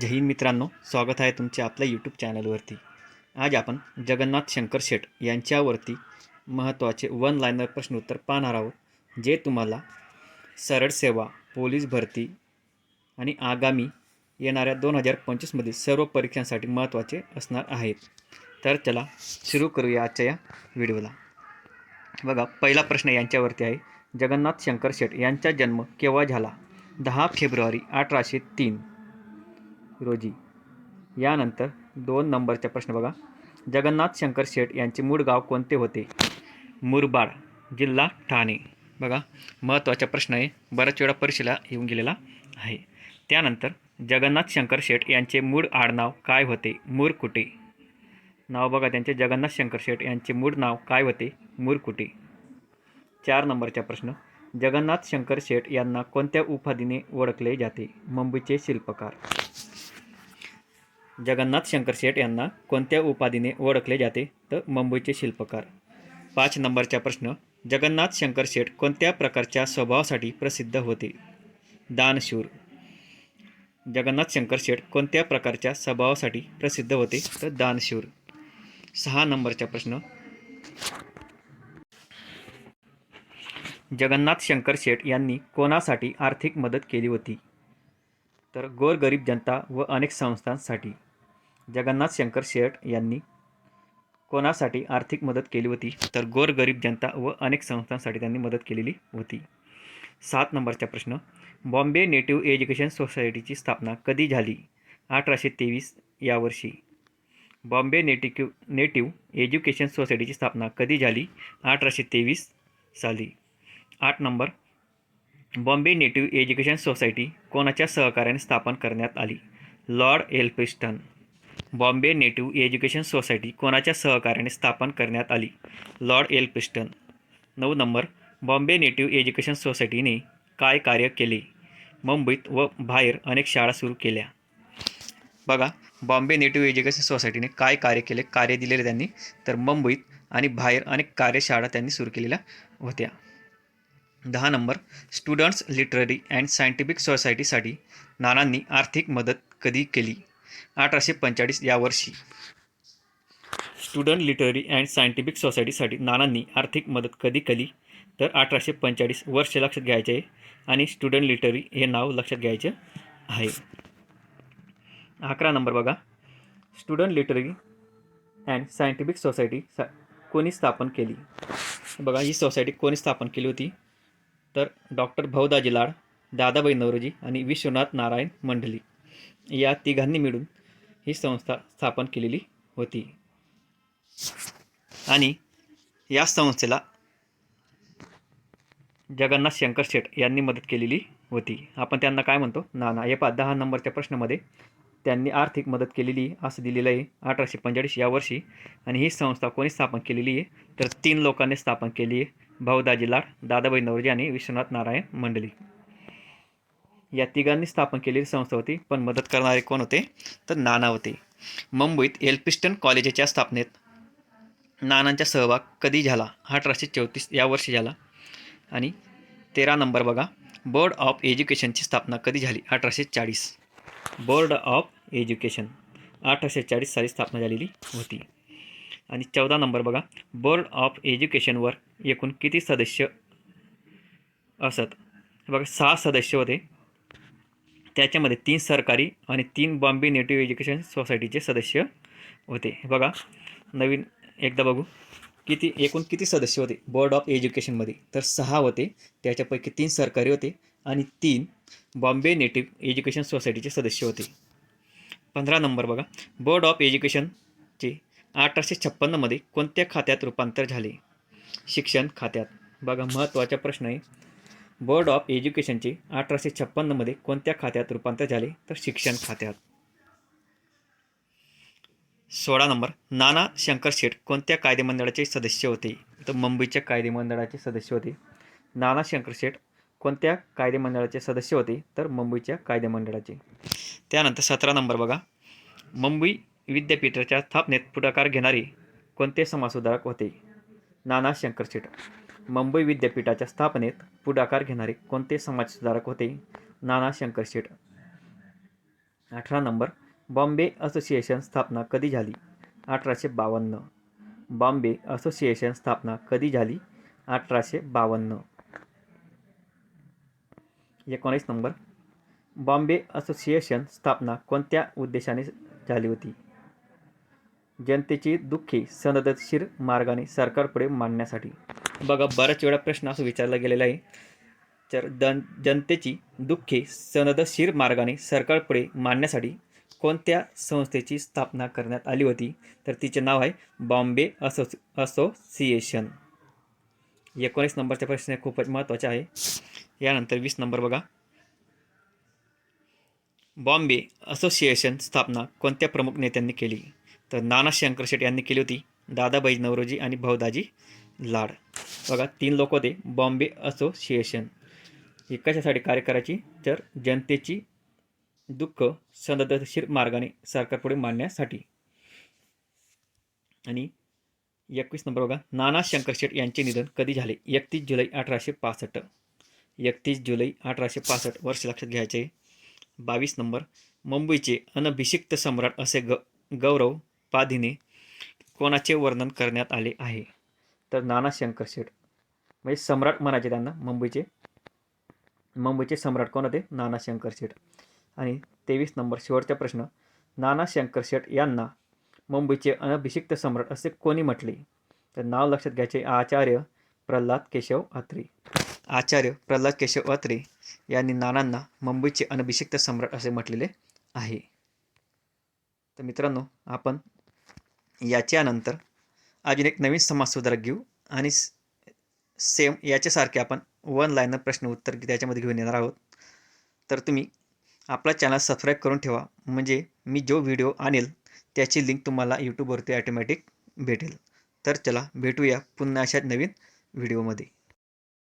जय हिंद मित्रांनो स्वागत आहे तुमचे आपल्या यूट्यूब चॅनलवरती आज आपण जगन्नाथ शंकर शेठ यांच्यावरती महत्त्वाचे वन लायनर प्रश्नोत्तर पाहणार आहोत जे तुम्हाला सरळ सेवा पोलीस भरती आणि आगामी येणाऱ्या दोन हजार पंचवीसमधील सर्व परीक्षांसाठी महत्त्वाचे असणार आहेत. तर चला सुरू करूया आजच्या या व्हिडिओला. बघा पहिला प्रश्न यांच्यावरती आहे. जगन्नाथ शंकर शेठ यांचा जन्म केव्हा झाला? दहा फेब्रुवारी अठराशे तीन. रोजी. यानंतर दोन नंबरचा प्रश्न बघा. जगन्नाथ शंकर शेठ यांचे मूळ गाव कोणते होते? मुरबाड जिल्हा ठाणे. बघा महत्त्वाचा प्रश्न आहे. बऱ्याच वेळा परीक्षेला येऊन गेलेला आहे. त्यानंतर जगन्नाथ शंकर शेठ यांचे मूळ आडनाव काय होते? मुरकुटे नाव बघा त्यांचे. जगन्नाथ शंकर शेठ यांचे मूळ नाव काय होते? मुरकुटे चार नंबरचा प्रश्न. जगन्नाथ शंकर शेठ यांना कोणत्या उपाधीने ओळखले जाते? मुंबईचे शिल्पकार. जगन्नाथ शंकर शेठ यांना कोणत्या उपाधीने ओळखले जाते? तर मुंबईचे शिल्पकार. पाच नंबरचा प्रश्न जगन्नाथ शंकर शेठ कोणत्या प्रकारच्या स्वभावासाठी प्रसिद्ध होते? दानशूर. जगन्नाथ शंकर शेठ कोणत्या प्रकारच्या स्वभावासाठी प्रसिद्ध होते? तर दानशूर. सहा नंबरचा प्रश्न जगन्नाथ शंकर शेठ यांनी कोणासाठी आर्थिक मदत केली होती? तर गोरगरीब जनता व अनेक संस्थांसाठी. जगन्नाथ शंकर शेट यांनी कोणासाठी आर्थिक मदत केली होती? तर गोरगरीब जनता व अनेक संस्थांसाठी त्यांनी मदत केलेली होती. सात नंबरचा प्रश्न. बॉम्बे नेटिव्ह एज्युकेशन सोसायटीची स्थापना कधी झाली? अठराशे तेवीस या वर्षी. बॉम्बे नेटिक्यू नेटिव्ह एज्युकेशन सोसायटीची स्थापना कधी झाली? अठराशे तेवीस साली. आठ number. Bombay native education society कोणाच्या सहकार्याने स्थापन करण्यात आली? Lord Elphinstone Bombay native education society कोणाच्या सहकार्याने स्थापन करण्यात आली? लॉर्ड एल्फिस्टन नऊ नंबर. बॉम्बे नेटिव्ह एज्युकेशन सोसायटीने काय कार्य केले? मुंबईत व बाहेर अनेक शाळा सुरू केल्या. बघा बॉम्बे नेटिव्ह एज्युकेशन सोसायटीने काय कार्य केले कार्य दिलेले त्यांनी तर मुंबईत आणि बाहेर अनेक कार्यशाळा त्यांनी सुरू केलेल्या होत्या. दहा number. Students literary and scientific सोसायटीसाठी नानांनी आर्थिक मदत कधी केली? अठराशे पंचेचाळीस या वर्षी. स्टुडंट लिटररी अँड सायंटिफिक सोसायटीसाठी नानांनी आर्थिक मदत कधी केली? तर अठराशे पंचेचाळीस वर्ष लक्षात घ्यायचे आहे आणि स्टुडंट लिटररी हे नाव लक्षात घ्यायचे आहे. अकरा नंबर बघा. Student literary and scientific society सा कोणी स्थापन केली? बघा ही सोसायटी कोणी स्थापन केली होती? तर डॉक्टर भाऊदाजी लाड दादाबाई नवरोजी आणि विश्वनाथ नारायण मंडली. या तिघांनी मिळून ही संस्था स्थापन केलेली होती. आणि या संस्थेला जगन्नाथ शंकर शेठ यांनी मदत केलेली होती. आपण त्यांना काय म्हणतो? नाना हे पा दहा नंबरच्या प्रश्नामध्ये त्यांनी आर्थिक मदत केलेली असं दिलेलं आहे अठराशे पंचेचाळीस या वर्षी. आणि ही संस्था कोणी स्थापन केलेली आहे? तर तीन लोकांनी स्थापन केली आहे भाऊदाजी लाड दादाबाई नवरजी आणि विश्वनाथ नारायण मंडली. या तिघांनी स्थापन केलेली संस्था होती पण मदत करणारे कोण होते? तर नाना होते. मुंबईत एल्पिस्टन कॉलेजच्या स्थापनेत नानांचा सहभाग कधी झाला? अठराशे चौतीस या वर्षी झाला. आणि तेरा नंबर बघा. बोर्ड ऑफ एज्युकेशनची स्थापना कधी झाली? अठराशे चाळीस. Board of education. अठराशे चाळीस साली स्थापना झालेली होती. आणि चौदा नंबर बघा. बोर्ड ऑफ एज्युकेशनवर एकूण किती सदस्य असत? बघा सहा सदस्य होते. त्याच्यामध्ये तीन सरकारी आणि तीन बॉम्बे नेटिव्ह एज्युकेशन सोसायटीचे सदस्य होते. बघा नवीन एकदा बघू. किती एकूण किती सदस्य होते? बोर्ड ऑफ एज्युकेशनमध्ये तर सहा होते. त्याच्यापैकी तीन सरकारी होते आणि तीन बॉम्बे नेटिव्ह एज्युकेशन सोसायटीचे सदस्य होते. पंधरा नंबर बघा. बोर्ड ऑफ एज्युकेशनचे अठराशे छप्पन्नमध्ये कोणत्या खात्यात रूपांतर झाले? शिक्षण खात्यात. बघा महत्त्वाचा प्रश्न आहे. बोर्ड ऑफ एज्युकेशनचे अठराशे छप्पन्नमध्ये कोणत्या खात्यात रूपांतर झाले? तर शिक्षण खात्यात. सोळा नंबर. नाना शंकर शेठ कोणत्या कायदेमंडळाचे सदस्य होते? तर मुंबईच्या कायदेमंडळाचे सदस्य होते. नाना शंकर शेठ कोणत्या कायदेमंडळाचे सदस्य होते? तर मुंबईच्या कायदेमंडळाचे. त्यानंतर सतरा नंबर बघा. मुंबई विद्यापीठाच्या स्थापनेत पुढाकार घेणारे कोणते समाजसुधारक होते? नाना शंकर शेठ. मुंबई विद्यापीठाच्या स्थापनेत पुढाकार घेणारे कोणते समाजसुधारक होते? नाना शंकर शेठ. अठरा नंबर. बॉम्बे असोसिएशन स्थापना कधी झाली? अठराशे बावन्न. बॉम्बे असोसिएशन स्थापना कधी झाली? अठराशे बावन्न. एकोणीस नंबर. बॉम्बे असोसिएशन स्थापना कोणत्या उद्देशाने झाली होती? जनतेची दुःखी सनदशीर मार्गाने सरकारपुढे मांडण्यासाठी. बघा बऱ्याच वेळा प्रश्न असं विचारला गेलेला आहे. तर दन जनतेची दुःखे सनदशीर मार्गाने सरकारपुढे मांडण्यासाठी कोणत्या संस्थेची स्थापना करण्यात आली होती? तर तिचे नाव आहे बॉम्बे असो असोसिएशन. एकोणीस नंबरचा प्रश्न खूपच महत्त्वाचा आहे. यानंतर वीस नंबर बघा. बॉम्बे असोसिएशन स्थापना कोणत्या प्रमुख नेत्यांनी केली? तर नाना शंकर शेट यांनी केली होती. दादाबाई नवरोजी आणि भाऊदाजी लाड. बघा तीन लोक होते. बॉम्बे असोसिएशन. ही कशासाठी कार्य करायची? तर जनतेची दुःख संदर्भशीर मार्गाने सरकारपुढे मांडण्यासाठी. आणि एकवीस नंबर बघा नाना शंकर शेठ यांचे निधन कधी झाले? एकतीस जुलै अठराशे पासष्ट. एकतीस जुलै अठराशे पासष्ट. वर्ष लक्षात घ्यायचे. बावीस नंबर मुंबईचे अनभिषिक्त सम्राट असे ग गौरव पाधीने कोणाचे वर्णन करण्यात आले आहे? तर नाना शंकरशेठ म्हणजे सम्राट म्हणायचे त्यांना मुंबईचे. मुंबईचे सम्राट कोण होते? नाना शंकरशेठ आणि तेवीस नंबर शेवटचा प्रश्न. नाना शंकरशेठ यांना मुंबईचे अनभिषिक्त सम्राट असे कोणी म्हटले? तर नाव लक्षात घ्यायचे आचार्य प्रल्हाद केशव अत्रे. आचार्य प्रल्हाद केशव अत्रे यांनी नानांना मुंबईचे अनभिषिक्त सम्राट असे म्हटलेले आहे. तर मित्रांनो आपण याच्यानंतर अजून एक नवीन समाजसुधारक घेऊ आणि सेम याच्यासारखे आपण वन लाईनर प्रश्न उत्तर त्याच्यामध्ये घेऊन येणार आहोत. तर तुम्ही आपला चॅनल सबस्क्राईब करून ठेवा. म्हणजे मी जो व्हिडिओ आणेल त्याची लिंक तुम्हाला यूट्यूबवरती ॲटोमॅटिक भेटेल. तर चला भेटूया पुन्हा अशा नवीन व्हिडिओमध्ये